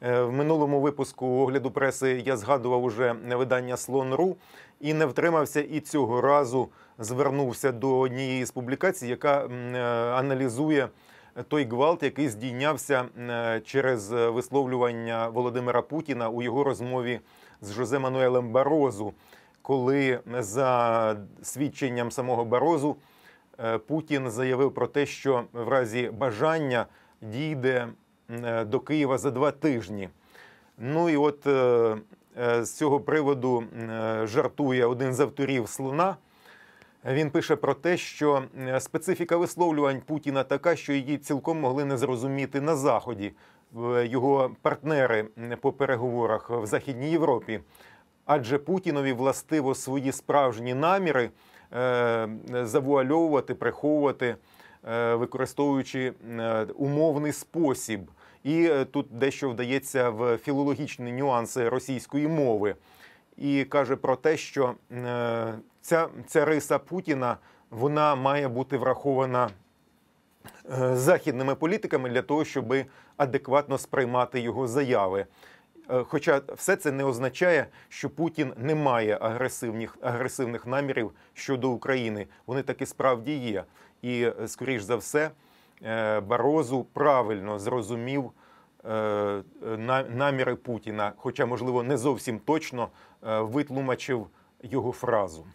Е, В минулому випуску огляду преси я згадував уже видання Слон.ру і не втримався і цього разу звернувся до однієї з публікацій, яка е, аналізує той гвалт, який здійнявся е, через висловлювання Володимира Путіна у його розмові з Жозе Мануелем Барозу, коли за свідченням самого Барозу Путін заявив про те, що в разі бажання дійде до Києва за два тижні. Ну і от е, е, з цього приводу е, жартує один з авторів слона. Він пише про те, що е, специфіка висловлювань Путіна така, що її цілком могли не зрозуміти на Заході його партнери по переговорах в Західній Європі. Адже Путінові властиво свої справжні наміри е, завуальовувати, приховувати, е, використовуючи е, умовний спосіб. І е, тут дещо вдається в філологічні нюанси російської мови і каже про те, що е, ця, ця риса Путіна вона має бути врахована е, західними політиками для того, щоб адекватно сприймати його заяви. Е, Хоча все це не означає, що Путін не має агресивних, агресивних намірів щодо України. Вони таки справді є. І, е, скоріш за все, е, Барозу правильно зрозумів на- наміри Путіна, хоча, можливо, не зовсім точно витлумачив його фразу.